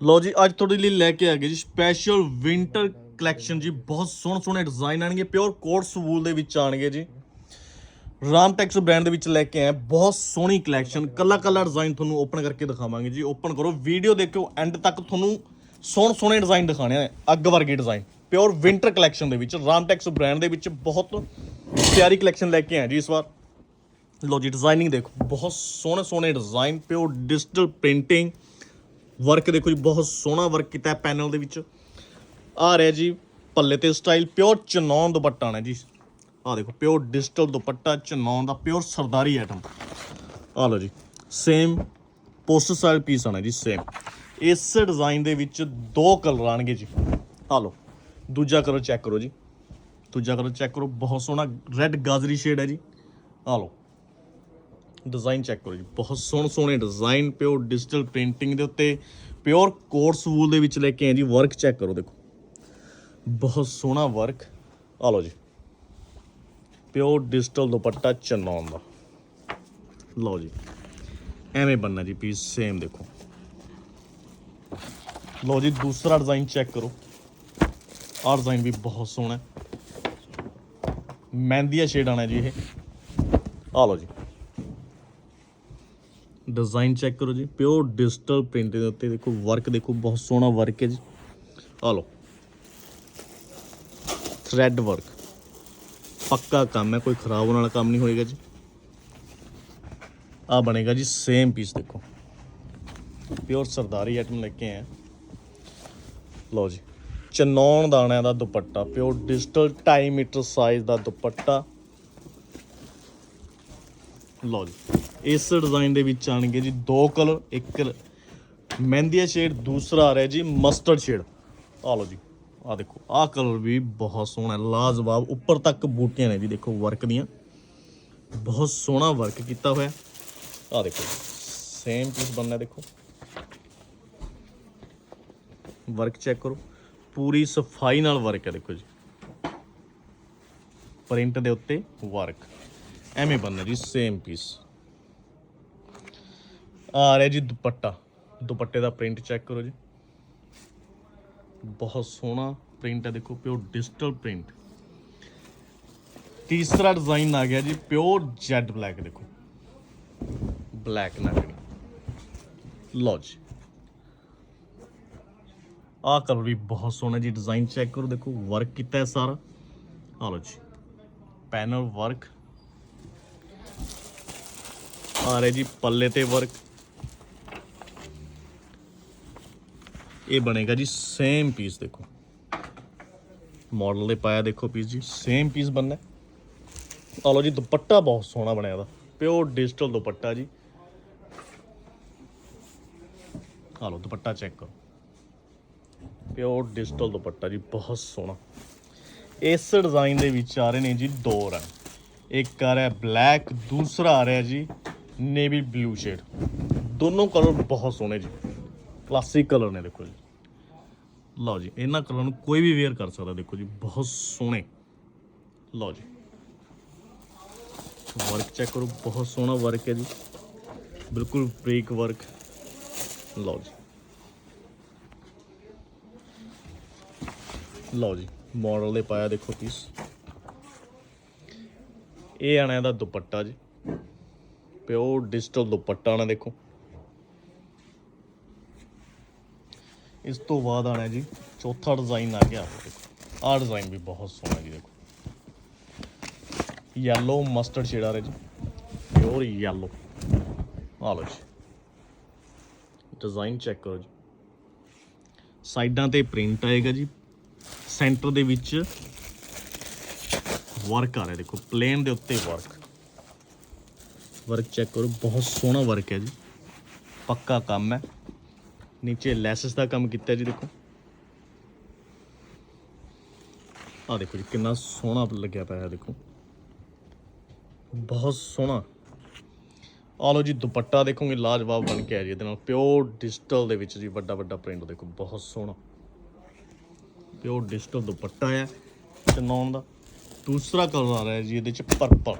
ਲੋ ਜੀ, ਅੱਜ ਤੁਹਾਡੇ ਲਈ ਲੈ ਕੇ ਆ ਗਏ ਜੀ ਸਪੈਸ਼ਲ ਵਿంటర్ ਕਲੈਕਸ਼ਨ ਜੀ। ਬਹੁਤ ਸੋਹਣੇ ਸੋਹਣੇ ਡਿਜ਼ਾਈਨ ਆਣਗੇ ਪਿਓਰ ਕੋਟਸ ਵੂਲ ਦੇ ਵਿੱਚ ਆਣਗੇ ਜੀ। ਰਾਮ ਟੈਕਸ ਬ੍ਰਾਂਡ ਦੇ ਵਿੱਚ ਲੈ ਕੇ ਆਏ ਬਹੁਤ ਸੋਹਣੀ ਕਲੈਕਸ਼ਨ ਕੱਲਾ ਕੱਲਾ ਡਿਜ਼ਾਈਨ ਤੁਹਾਨੂੰ ਓਪਨ ਕਰਕੇ ਦਿਖਾਵਾਂਗੇ ਜੀ। ਓਪਨ ਕਰੋ ਵੀਡੀਓ ਦੇਖਿਓ ਐਂਡ ਤੱਕ ਤੁਹਾਨੂੰ ਸੋਹਣੇ ਸੋਹਣੇ ਡਿਜ਼ਾਈਨ ਦਿਖਾਣੇ ਆ, ਅੱਗ ਵਰਗੇ ਡਿਜ਼ਾਈਨ ਪਿਓਰ ਵਿంటర్ ਕਲੈਕਸ਼ਨ ਦੇ ਵਿੱਚ ਰਾਮ ਟੈਕਸ ਬ੍ਰਾਂਡ ਦੇ ਵਿੱਚ ਬਹੁਤ ਪਿਆਰੀ ਕਲੈਕਸ਼ਨ ਲੈ ਕੇ ਆਏ ਜੀ ਇਸ ਵਾਰ। ਲੋ ਜੀ ਡਿਜ਼ਾਈਨਿੰਗ ਦੇਖੋ, ਬਹੁਤ ਸੋਹਣੇ ਸੋਹਣੇ design pure digital printing work ਦੇਖੋ ਜੀ ਬਹੁਤ ਸੋਹਣਾ ਵਰਕ ਕੀਤਾ ਹੈ ਪੈਨਲ ਦੇ ਵਿੱਚ। ਆ ਰਿਹਾ ਜੀ ਪੱਲੇ ਤੇ ਸਟਾਈਲ ਪਿਓਰ ਚਨੌਨ ਦੁਪੱਟਾ ਨੇ ਜੀ। ਆ ਦੇਖੋ ਪਿਓਰ ਡਿਜੀਟਲ ਦੁਪੱਟਾ ਚਨੌਨ ਦਾ ਪਿਓਰ ਸਰਦਾਰੀ ਆਈਟਮ ਆ ਲਓ ਜੀ ਸੇਮ ਪੋਸਟਰ ਸਟਾਈਲ ਪੀਸ ਆਣਾ ਜੀ ਸੇਮ ਇਸ ਡਿਜ਼ਾਈਨ ਦੇ ਵਿੱਚ ਦੋ ਕਲਰ ਆਣਗੇ ਜੀ। ਆ ਲਓ, ਦੂਜਾ ਕਲਰ ਚੈੱਕ ਕਰੋ ਜੀ। ਦੂਜਾ ਕਲਰ ਚੈੱਕ ਕਰੋ, ਬਹੁਤ ਸੋਹਣਾ ਰੈੱਡ ਗਾਜਰੀ ਸ਼ੇਡ ਹੈ ਜੀ। ਆ ਲਓ ਡਿਜ਼ਾਈਨ ਚੈੱਕ ਕਰੋ ਜੀ। ਬਹੁਤ ਸੋਹਣੇ ਸੋਹਣੇ ਡਿਜ਼ਾਈਨ ਪਿਓਰ ਡਿਜੀਟਲ ਪ੍ਰਿੰਟਿੰਗ ਦੇ ਉੱਤੇ ਪਿਓਰ ਕੋਰਸ ਵੂਲ ਦੇ ਵਿੱਚ ਲੈ ਕੇ ਆਏ ਜੀ। ਵਰਕ ਚੈੱਕ ਕਰੋ ਦੇਖੋ। ਬਹੁਤ ਸੋਹਣਾ ਵਰਕ ਆ ਲਓ ਜੀ। ਪਿਓਰ ਡਿਜੀਟਲ ਦੁਪੱਟਾ ਚਨੌਨ ਦਾ। ਲਓ ਜੀ। ਐਵੇਂ ਬੰਨਾ ਜੀ ਪੀਸ ਸੇਮ ਦੇਖੋ। ਲਓ ਜੀ, ਦੂਸਰਾ ਡਿਜ਼ਾਈਨ ਚੈੱਕ ਕਰੋ। ਆਹ ਡਿਜ਼ਾਈਨ ਵੀ ਬਹੁਤ ਸੋਹਣਾ। ਹੈ ਮਹਿੰਦੀਆ ਸ਼ੇਡ ਆਣਾ ਜੀ ਇਹ। ਆ ਲਓ ਜੀ। ਡਿਜ਼ਾਈਨ ਚੈੱਕ ਕਰੋ ਜੀ ਪਿਓਰ ਡਿਜੀਟਲ ਪ੍ਰਿੰਟ ਦੇ ਉੱਤੇ ਦੇਖੋ ਵਰਕ ਦੇਖੋ, ਬਹੁਤ ਸੋਹਣਾ ਵਰਕ ਹੈ ਜੀ। ਆ ਲਓ। ਥ੍ਰੈਡ ਵਰਕ ਪੱਕਾ ਕੰਮ ਹੈ, ਕੋਈ ਖਰਾਬ ਹੋਣ ਵਾਲਾ ਕੰਮ ਨਹੀਂ ਹੋਏਗਾ ਜੀ। ਆ ਬਣੇਗਾ ਜੀ ਸੇਮ ਪੀਸ ਦੇਖੋ। ਪਿਓਰ ਸਰਦਾਰੀ ਆਈਟਮ ਲੈ ਕੇ ਆਏ ਲਓ ਜੀ। ਚਨੌਣ ਦਾਣਿਆਂ ਦਾ ਦੁਪੱਟਾ ਪਿਓਰ ਡਿਜੀਟਲ 2.5 ਮੀਟਰ ਸਾਈਜ਼ ਦਾ ਦੁਪੱਟਾ। ਲਓ ਜੀ। ਇਸ ਡਿਜ਼ਾਈਨ ਦੇ ਵਿੱਚ ਆਣਗੇ ਜੀ ਦੋ ਕਲਰ ਇੱਕ ਮਹਿੰਦੀਆ ਸ਼ੇਡ ਦੂਸਰਾ ਆ ਰਿਹਾ ਜੀ ਮਸਟਰਡ ਸ਼ੇਡ ਆ ਲਓ ਜੀ ਆ ਦੇਖੋ, ਆਹ ਕਲਰ ਵੀ ਬਹੁਤ ਸੋਹਣਾ ਲਾਜਵਾਬ। ਉੱਪਰ ਤੱਕ ਬੂਟੀਆਂ ਨੇ ਜੀ, ਦੇਖੋ ਵਰਕ ਦੀਆਂ। ਬਹੁਤ ਸੋਹਣਾ ਵਰਕ ਕੀਤਾ ਹੋਇਆ। ਆ ਦੇਖੋ ਸੇਮ ਪੀਸ ਬਣਨਾ ਦੇਖੋ। ਵਰਕ ਚੈੱਕ ਕਰੋ। ਪੂਰੀ ਸਫ਼ਾਈ ਨਾਲ ਵਰਕ ਹੈ, ਦੇਖੋ ਜੀ। ਪ੍ਰਿੰਟ ਦੇ ਉੱਤੇ ਵਰਕ ਐਵੇਂ ਬਣਨਾ ਜੀ ਸੇਮ ਪੀਸ ਆ ਰਿਹਾ ਜੀ ਦੁਪੱਟਾ। ਦੁਪੱਟੇ ਦਾ ਪ੍ਰਿੰਟ ਚੈੱਕ ਕਰੋ ਜੀ। ਬਹੁਤ ਸੋਹਣਾ ਪ੍ਰਿੰਟ ਹੈ, ਦੇਖੋ ਪਿਓਰ ਡਿਜੀਟਲ ਪ੍ਰਿੰਟ ਤੀਸਰਾ ਡਿਜ਼ਾਈਨ ਆ ਗਿਆ ਜੀ ਪਿਓਰ ਜੈਡ ਬਲੈਕ ਦੇਖੋ। ਬਲੈਕ ਨਗਰੀ ਲਓ ਜੀ। ਆਹ ਕਲਰ ਵੀ ਬਹੁਤ ਸੋਹਣਾ ਜੀ ਡਿਜ਼ਾਈਨ ਚੈੱਕ ਕਰੋ, ਦੇਖੋ ਵਰਕ ਕੀਤਾ ਹੈ ਸਾਰਾ। ਆ ਲਓ ਜੀ। ਪੈਨਲ ਵਰਕ ਆ ਰਿਹਾ ਜੀ, ਪੱਲੇ ਤੇ ਵਰਕ ਇਹ ਬਣੇਗਾ ਜੀ ਸੇਮ ਪੀਸ ਦੇਖੋ। ਮਾਡਲ ਦੇ ਪਾਇਆ ਦੇਖੋ ਪੀਸ ਜੀ ਸੇਮ ਪੀਸ ਬਣਨਾ ਹੈ। ਆ ਲਓ ਜੀ, ਦੁਪੱਟਾ ਬਹੁਤ ਸੋਹਣਾ ਬਣਿਆ ਦਾ ਪਿਓਰ ਡਿਜੀਟਲ ਦੁਪੱਟਾ ਜੀ। ਆ ਲਓ, ਦੁਪੱਟਾ ਚੈੱਕ ਕਰੋ। ਪਿਓਰ ਡਿਜੀਟਲ ਦੁਪੱਟਾ ਜੀ, ਬਹੁਤ ਸੋਹਣਾ। ਇਸ ਡਿਜ਼ਾਈਨ ਦੇ ਵਿੱਚ ਆ ਰਹੇ ਨੇ ਜੀ ਦੋ ਰੰਗ। ਇੱਕ ਆ ਰਿਹਾ ਬਲੈਕ ਦੂਸਰਾ ਆ ਰਿਹਾ ਜੀ ਨੇਵੀ ਬਲੂ ਸ਼ੇਡ ਦੋਨੋਂ ਕਲਰ ਬਹੁਤ ਸੋਹਣੇ ਜੀ। ਕਲਾਸਿਕ ਕਲਰ ਨੇ ਦੇਖੋ ਜੀ। ਲਓ ਜੀ, ਇਹਨਾਂ ਕਲਰ ਨੂੰ ਕੋਈ ਵੀ ਵੇਅਰ ਕਰ ਸਕਦਾ, ਦੇਖੋ ਜੀ, ਬਹੁਤ ਸੋਹਣੇ। ਲਓ ਜੀ। ਵਰਕ ਚੈੱਕ ਕਰੋ, ਬਹੁਤ ਸੋਹਣਾ ਵਰਕ ਹੈ ਜੀ। ਬਿਲਕੁਲ ਬ੍ਰੇਕ ਵਰਕ ਲਓ ਜੀ। ਲਓ ਜੀ ਮਾਡਲ ਦੇ ਪਾਇਆ ਦੇਖੋ ਪੀਸ ਇਹ ਆਣਾ ਇਹਦਾ ਦੁਪੱਟਾ ਜੀ। ਪਿਓਰ ਡਿਜੀਟਲ ਦੁਪੱਟਾ ਆਣਾ ਦੇਖੋ। ਇਸ ਤੋਂ ਬਾਅਦ ਆਣਾ ਜੀ, ਚੌਥਾ ਡਿਜ਼ਾਈਨ ਆ ਗਿਆ। ਦੇਖੋ ਆਹ ਡਿਜ਼ਾਈਨ ਵੀ ਬਹੁਤ ਸੋਹਣਾ ਜੀ, ਦੇਖੋ। ਯੈਲੋ ਮਸਟਰਡ ਸ਼ੇਡ ਆ ਰਿਹਾ ਜੀ ਪਿਓਰ ਯੈਲੋ ਆ ਲਓ ਜੀ। ਡਿਜ਼ਾਈਨ ਚੈੱਕ ਕਰੋ ਜੀ। ਸਾਈਡਾਂ ਤੇ ਪ੍ਰਿੰਟ ਆਏਗਾ ਜੀ। ਸੈਂਟਰ ਦੇ ਵਿੱਚ ਵਰਕ ਆ ਰਿਹਾ, ਦੇਖੋ ਪਲੇਨ ਦੇ ਉੱਤੇ ਵਰਕ ਵਰਕ ਚੈੱਕ ਕਰੋ, ਬਹੁਤ ਸੋਹਣਾ ਵਰਕ ਹੈ ਜੀ। ਪੱਕਾ ਕੰਮ ਹੈ। ਨੀਚੇ ਲੈਸਸ ਦਾ ਕੰਮ ਕੀਤਾ ਜੀ ਦੇਖੋ। ਆ ਦੇਖੋ ਜੀ, ਕਿੰਨਾ ਸੋਹਣਾ ਲੱਗਿਆ ਪਿਆ ਹੈ ਦੇਖੋ। ਬਹੁਤ ਸੋਹਣਾ। ਆ ਲਓ ਜੀ, ਦੁਪੱਟਾ ਦੇਖੋਗੇ, ਲਾਜਵਾਬ ਬਣ ਕੇ ਆ ਜੀ ਇਹਦੇ ਨਾਲ। ਪਿਓਰ ਡਿਜੀਟਲ ਦੇ ਵਿੱਚ ਜੀ, ਵੱਡਾ ਵੱਡਾ ਪ੍ਰਿੰਟ ਦੇਖੋ, ਬਹੁਤ ਸੋਹਣਾ। ਪਿਓਰ ਡਿਜੀਟਲ ਦੁਪੱਟਾ ਹੈ ਚਨੌਨ ਦਾ। ਦੂਸਰਾ ਕਲਰ ਆ ਰਿਹਾ ਜੀ, ਇਹਦੇ ਚ ਪਰਪਲ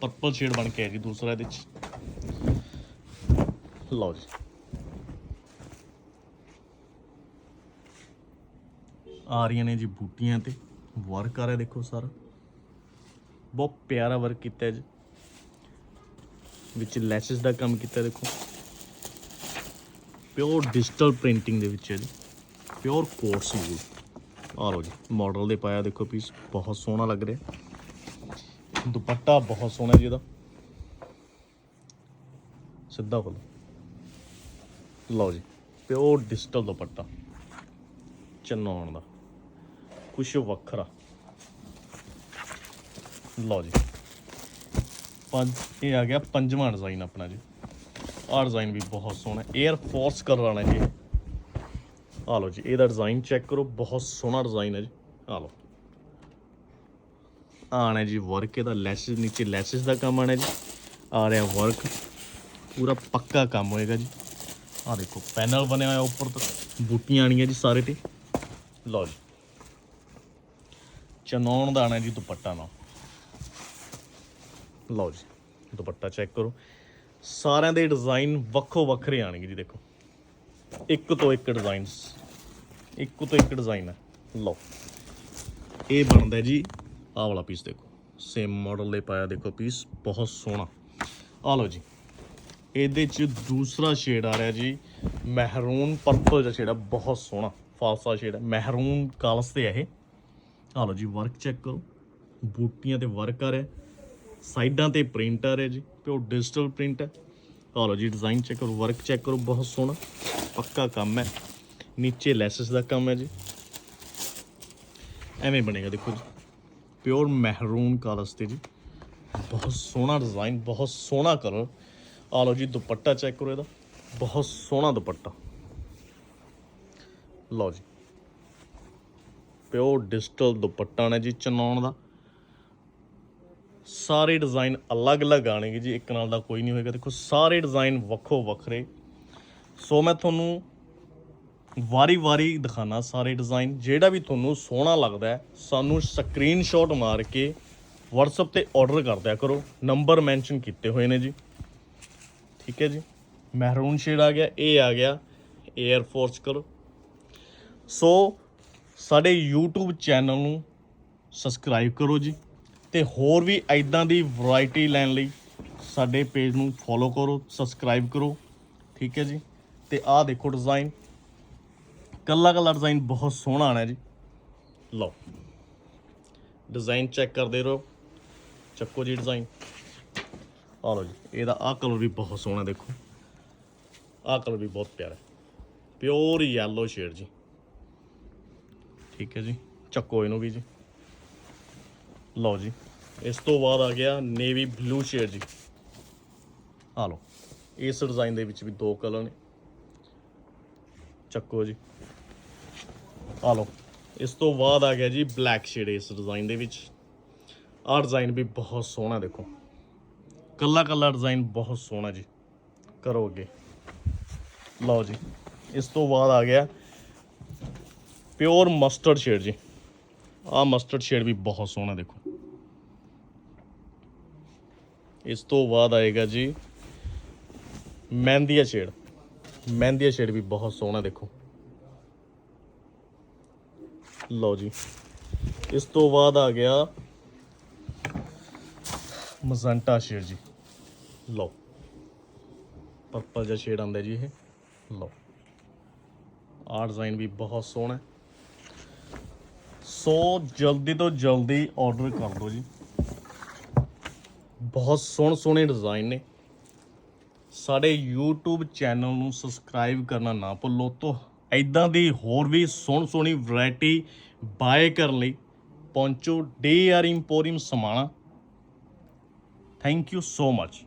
ਪਰਪਲ ਸ਼ੇਡ ਬਣ ਕੇ ਆ ਜੀ, ਦੂਸਰਾ ਇਹਦੇ ਚ। ਲਓ ਜੀ। ਆ ਰਹੀਆਂ ਨੇ ਜੀ ਬੂਟੀਆਂ ਤੇ। ਵਰਕ ਆ ਰਿਹਾ ਦੇਖੋ ਸਾਰਾ। ਬਹੁਤ ਪਿਆਰਾ ਵਰਕ ਕੀਤਾ ਹੈ ਜੀ। ਵਿੱਚ ਲੈਸ਼ਸ ਦਾ ਕੰਮ ਕੀਤਾ ਦੇਖੋ। ਪਿਓਰ ਡਿਜੀਟਲ ਪ੍ਰਿੰਟਿੰਗ ਦੇ ਵਿੱਚ ਹੈ ਜੀ। ਪਿਓਰ ਕੋਰਸ ਵੂਲ ਆ ਲਓ ਜੀ ਮਾਡਲ ਦੇ ਪਾਇਆ ਦੇਖੋ ਪੀਸ ਬਹੁਤ ਸੋਹਣਾ ਲੱਗ ਰਿਹਾ। ਦੁਪੱਟਾ ਬਹੁਤ ਸੋਹਣਾ ਜੀ ਇਹਦਾ। ਸਿੱਧਾ ਖੋਲੋ ਲਓ ਜੀ ਪਿਓਰ ਡਿਜੀਟਲ ਦੁਪੱਟਾ। ਚੰਨੌਣ ਦਾ। ਕੁਛ ਵੱਖਰਾ। ਲਓ ਜੀ। ਪੰਜ, ਇਹ ਆ ਗਿਆ ਪੰਜਵਾਂ ਡਿਜ਼ਾਈਨ ਆਪਣਾ ਜੀ। ਆਹ ਡਿਜ਼ਾਈਨ ਵੀ ਬਹੁਤ ਸੋਹਣਾ। 에ਅਰ ਫੋਰਸ ਕਲਰ ਆਣਾ ਜੀ। ਆ ਲਓ ਜੀ, ਇਹਦਾ ਡਿਜ਼ਾਈਨ ਚੈੱਕ ਕਰੋ। ਬਹੁਤ ਸੋਹਣਾ ਡਿਜ਼ਾਈਨ ਹੈ ਜੀ। ਆ ਲਓ। ਆਣਾ ਜੀ ਵਰਕ ਇਹਦਾ ਲੈਸ਼ਸ ਨੀਚੇ ਲੈਸ਼ਸ ਦਾ ਕੰਮ ਆਣਾ ਜੀ। ਆ ਰਿਹਾ ਵਰਕ ਪੂਰਾ ਪੱਕਾ ਕੰਮ ਹੋਏਗਾ ਜੀ। ਆ ਦੇਖੋ ਪੈਨਲ ਬਣਿਆ ਹੋਇਆ ਉੱਪਰ ਤੋਂ। ਬੂਟੀਆਂ ਆਣੀਆਂ ਜੀ ਸਾਰੇ ਤੇ। ਲਓ ਜੀ। ਚਨੌਣ ਦਾ ਆਣਾ ਜੀ ਦੁਪੱਟਾ ਨਾਲ। ਲਓ ਜੀ, ਦੁਪੱਟਾ ਚੈੱਕ ਕਰੋ। ਸਾਰਿਆਂ ਦੇ ਡਿਜ਼ਾਈਨ ਵੱਖੋ ਵੱਖਰੇ ਆਣਗੇ ਜੀ, ਦੇਖੋ। ਇੱਕ ਤੋਂ ਇੱਕ ਡਿਜ਼ਾਈਨ ਇੱਕ ਤੋਂ ਇੱਕ ਡਿਜ਼ਾਈਨ ਹੈ ਲਓ, ਇਹ ਬਣਦਾ ਜੀ, ਆਹ ਵਾਲਾ ਪੀਸ ਦੇਖੋ। ਸੇਮ ਮਾਡਲ ਦੇ ਪਾਇਆ ਦੇਖੋ ਪੀਸ ਬਹੁਤ ਸੋਹਣਾ। ਆ ਲਓ ਜੀ, ਇਹਦੇ ਚ ਦੂਸਰਾ ਸ਼ੇਡ ਆ ਰਿਹਾ ਜੀ ਮਹਿਰੂਨ ਪਰਪਲ ਜਿਹਾ ਸ਼ੇਡ ਆ, ਬਹੁਤ ਸੋਹਣਾ ਫਾਲਸਾ ਸ਼ੇਡ ਹੈ ਮਹਿਰੂਨ ਕਾਲਸ ਤੇ ਹੈ ਇਹ। ਆ ਲਓ ਜੀ ਵਰਕ ਚੈੱਕ ਕਰੋ। ਬੂਟੀਆਂ ਤੇ ਵਰਕ ਆ ਰਿਹਾ। ਸਾਈਡਾਂ ਤੇ ਪ੍ਰਿੰਟ ਆ ਰਿਹਾ ਜੀ ਪਿਓ ਡਿਜੀਟਲ ਪ੍ਰਿੰਟ ਹੈ। ਆ ਲਓ ਜੀ ਡਿਜ਼ਾਈਨ ਚੈੱਕ ਕਰੋ ਵਰਕ ਚੈੱਕ ਕਰੋ, ਬਹੁਤ ਸੋਹਣਾ, ਪੱਕਾ ਕੰਮ ਹੈ। ਨੀਚੇ ਲੈਸਸ ਦਾ ਕੰਮ ਹੈ ਜੀ। ਐਵੇਂ ਬਣੇਗਾ, ਦੇਖੋ ਜੀ। ਪਿਓਰ ਮਹਿਰੂਨ ਕਲਰਸ ਤੇ ਜੀ। ਬਹੁਤ ਸੋਹਣਾ ਡਿਜ਼ਾਈਨ ਬਹੁਤ ਸੋਹਣਾ ਕਲਰ ਆ ਲਓ ਜੀ, ਦੁਪੱਟਾ ਚੈੱਕ ਕਰੋ ਇਹਦਾ। ਬਹੁਤ ਸੋਹਣਾ ਦੁਪੱਟਾ। ਲਓ ਜੀ। ਪਿਓਰ ਡਿਜੀਟਲ ਦੁਪੱਟਾ ਨੇ ਜੀ ਚਨਾਉਣ ਦਾ। ਸਾਰੇ ਡਿਜ਼ਾਈਨ ਅਲੱਗ-ਅਲੱਗ ਆਣਗੇ ਜੀ, ਇੱਕ ਨਾਲ ਦਾ ਕੋਈ ਨਹੀਂ ਹੋਏਗਾ। ਦੇਖੋ, ਸਾਰੇ ਡਿਜ਼ਾਈਨ ਵੱਖੋ ਵੱਖਰੇ ਸੋ ਮੈਂ ਤੁਹਾਨੂੰ ਵਾਰੀ-ਵਾਰੀ ਦਿਖਾਣਾ ਸਾਰੇ ਡਿਜ਼ਾਈਨ। ਜਿਹੜਾ ਵੀ ਤੁਹਾਨੂੰ ਸੋਹਣਾ ਲੱਗਦਾ ਹੈ, ਸਾਨੂੰ ਸਕਰੀਨਸ਼ਾਟ ਮਾਰ ਕੇ WhatsApp ਤੇ ਆਰਡਰ ਕਰ ਦਿਆ ਕਰੋ। ਨੰਬਰ ਮੈਂਸ਼ਨ ਕੀਤੇ ਹੋਏ ਨੇ ਜੀ। ਠੀਕ ਹੈ ਜੀ? ਮਹਿਰੂਨ ਸ਼ੇਡ ਆ ਗਿਆ, ਇਹ ਆ ਗਿਆ। 에ਅਰ ਫੋਰਸ ਕਰੋ ਸੋ ਸਾਡੇ YouTube ਚੈਨਲ ਨੂੰ ਸਬਸਕ੍ਰਾਈਬ ਕਰੋ ਜੀ ਤੇ ਹੋਰ ਵੀ ਐਦਾਂ ਦੀ ਵੈਰਾਈਟੀ ਲੈਣ ਲਈ ਸਾਡੇ ਪੇਜ ਨੂੰ ਫੋਲੋ ਕਰੋ ਸਬਸਕ੍ਰਾਈਬ ਕਰੋ, ਠੀਕ ਹੈ ਜੀ? ਤੇ ਆਹ ਦੇਖੋ ਡਿਜ਼ਾਈਨ ਕੱਲਾ ਕੱਲਾ ਡਿਜ਼ਾਈਨ ਬਹੁਤ ਸੋਹਣਾ ਆਣਾ ਜੀ। ਲਓ। ਡਿਜ਼ਾਈਨ ਚੈੱਕ ਕਰਦੇ ਰਹੋ। ਚੱਕੋ ਜੀ ਡਿਜ਼ਾਈਨ ਆ ਲਓ ਜੀ, ਇਹਦਾ ਆਹ ਕਲਰ ਵੀ ਬਹੁਤ ਸੋਹਣਾ ਦੇਖੋ। ਆਹ ਕਲਰ ਵੀ ਬਹੁਤ ਪਿਆਰਾ। ਪਿਓਰ ਯੈਲੋ ਸ਼ੇਡ ਜੀ। ਠੀਕ ਹੈ ਜੀ। ਚੱਕੋ ਇਹਨੂੰ ਵੀ ਜੀ। ਲਓ ਜੀ। ਇਸ ਤੋਂ ਬਾਅਦ ਆ ਗਿਆ ਨੇਵੀ ਬਲੂ ਸ਼ੇਡ ਜੀ। ਆ ਲਓ। ਇਸ ਡਿਜ਼ਾਈਨ ਦੇ ਵਿੱਚ ਵੀ ਦੋ ਕਲਰ ਨੇ। ਚੱਕੋ ਜੀ। ਆ ਲਓ। ਇਸ ਤੋਂ ਬਾਅਦ ਆ ਗਿਆ ਜੀ ਬਲੈਕ ਸ਼ੇਡ ਇਸ ਡਿਜ਼ਾਈਨ ਦੇ ਵਿੱਚ। ਆਹ ਡਿਜ਼ਾਈਨ ਵੀ ਬਹੁਤ ਸੋਹਣਾ ਦੇਖੋ। ਕੱਲਾ ਕੱਲਾ ਡਿਜ਼ਾਈਨ ਬਹੁਤ ਸੋਹਣਾ ਜੀ। ਕਰੋ ਅੱਗੇ। ਲਓ ਜੀ। ਇਸ ਤੋਂ ਬਾਅਦ ਆ ਗਿਆ ਪਿਓਰ ਮਸਟਰਡ ਸ਼ੇਡ ਜੀ। ਆਹ ਮਸਟਰਡ ਸ਼ੇਡ ਵੀ ਬਹੁਤ ਸੋਹਣਾ ਦੇਖੋ। ਇਸ ਤੋਂ ਬਾਅਦ ਆਏਗਾ ਜੀ ਮਹਿੰਦੀਆ ਸ਼ੇਡ। ਮਹਿੰਦੀਆ ਸ਼ੇਡ ਵੀ ਬਹੁਤ ਸੋਹਣਾ ਦੇਖੋ। ਲਓ ਜੀ। ਇਸ ਤੋਂ ਬਾਅਦ ਆ ਗਿਆ ਮਜ਼ੰਟਾ ਸ਼ੇਡ ਜੀ। ਲਓ। ਪਰਪਲ ਜਿਹਾ ਸ਼ੇਡ ਆਉਂਦਾ ਜੀ ਇਹ। ਲਓ। ਆਹ ਡਿਜ਼ਾਈਨ ਵੀ ਬਹੁਤ ਸੋਹਣਾ ਸੋ ਜਲਦੀ ਤੋਂ ਜਲਦੀ ਆਰਡਰ ਕਰ ਦਿਓ ਜੀ। ਬਹੁਤ ਸੋਹਣੇ ਸੋਹਣੇ ਡਿਜ਼ਾਈਨ ਨੇ। ਸਾਡੇ YouTube ਚੈਨਲ ਨੂੰ ਸਬਸਕ੍ਰਾਈਬ ਕਰਨਾ ਨਾ ਭੁੱਲੋ ਤੋਂ। ਐਦਾਂ ਦੀ ਹੋਰ ਵੀ ਸੋਹਣੀ ਸੋਹਣੀ ਵੈਰਾਈਟੀ ਬਾਏ ਕਰਨ ਲਈ ਪਹੁੰਚੋ D R emporium Samana. Thank you so much